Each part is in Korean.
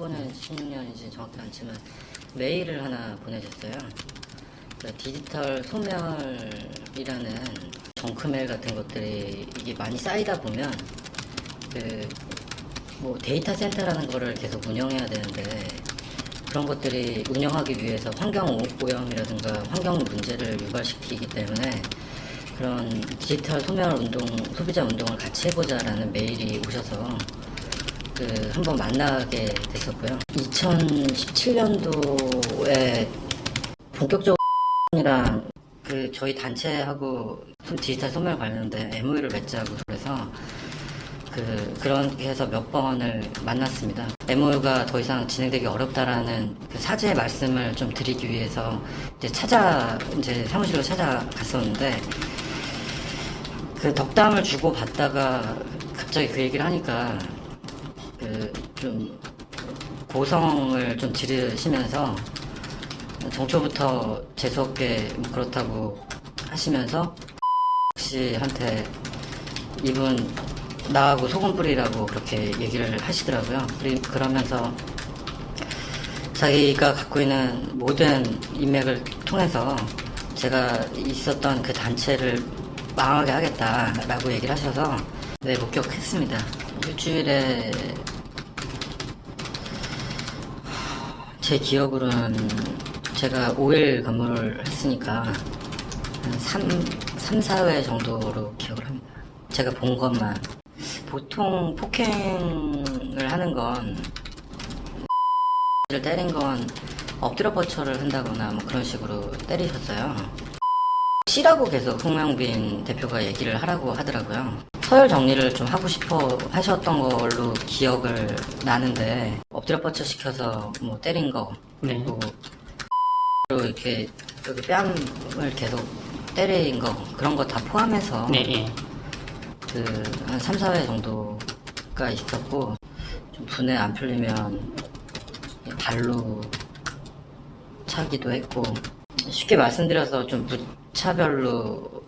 이번에 16년인지 정확히 않지만 메일을 하나 보내셨어요. 그 디지털 소멸이라는 정크메일 같은 것들이 이게 많이 쌓이다 보면 그 뭐 데이터 센터라는 거를 계속 운영해야 되는데 그런 것들이 운영하기 위해서 환경 오- 오염이라든가 환경 문제를 유발시키기 때문에 그런 디지털 소멸 운동, 소비자 운동을 같이 해보자라는 메일이 오셔서 그 한번 만나게 됐었고요. 2017년도에 본격적으로 이랑 그 저희 단체하고 소- 디지털 소멸 관련된 MOU를 맺자고 그래서 그 그렇게 해서 몇 번을 만났습니다. MOU가 더 이상 진행되기 어렵다라는 그 사죄의 말씀을 좀 드리기 위해서 이제 찾아 이제 사무실로 찾아갔었는데 그 덕담을 주고 받다가 갑자기 그 얘기를 하니까 그 좀 고성을 좀 지르시면서 정초부터 재수없게 뭐 그렇다고 하시면서 씨한테 이분 나하고 소금 뿌리라고 그렇게 얘기를 하시더라고요. 그러면서 자기가 갖고 있는 모든 인맥을 통해서 제가 있었던 그 단체를 망하게 하겠다라고 얘기를 하셔서 네 목격했습니다. 일주일에 제 기억으로는 제가 5일 근무를 했으니까 한 3, 3, 4회 정도로 기억을 합니다. 제가 본 것만. 보통 폭행을 하는 건 를 때린 건 엎드려 뻗쳐를 한다거나 뭐 그런 식으로 때리셨어요. C라고 계속 송명빈 대표가 얘기를 하라고 하더라고요. 서열 정리를 좀 하고 싶어 하셨던 걸로 기억을 나는데 엎드려 뻗쳐 시켜서 뭐 때린 거 네. 그리고 그리고 이렇게 여기 뺨을 계속 때린 거 그런 거 다 포함해서 네, 예. 그한 3, 4회 정도가 있었고 좀 분해 안 풀리면 발로 차기도 했고 쉽게 말씀드려서 좀 무차별로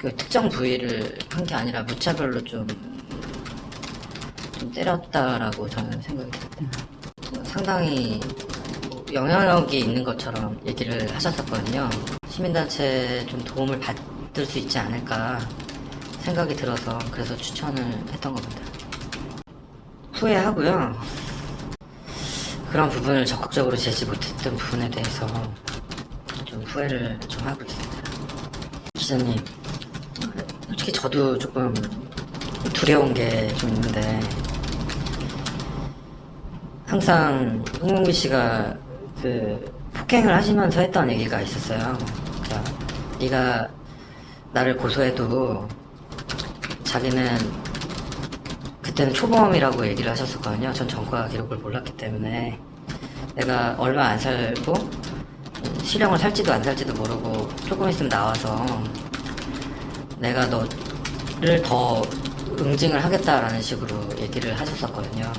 그 특정 부위를 한 게 아니라 무차별로 좀, 좀 때렸다라고 저는 생각이 듭니다. 상당히 뭐 영향력이 있는 것처럼 얘기를 하셨었거든요. 시민단체에 좀 도움을 받을 수 있지 않을까 생각이 들어서 그래서 추천을 했던 겁니다. 후회하고요. 그런 부분을 적극적으로 제지 못했던 부분에 대해서 좀 후회를 좀 하고 있습니다. 기자님, 솔직히 저도 조금 두려운 게 좀 있는데 항상 홍명기 씨가 그 폭행을 하시면서 했던 얘기가 있었어요. 자, 네가 나를 고소해도 자기는 그때는 초범이라고 얘기를 하셨었거든요. 전 전과 기록을 몰랐기 때문에 내가 얼마 안 살고 실형을 살지도 안 살지도 모르고 조금 있으면 나와서 내가 너를 더 응징을 하겠다라는 식으로 얘기를 하셨었거든요.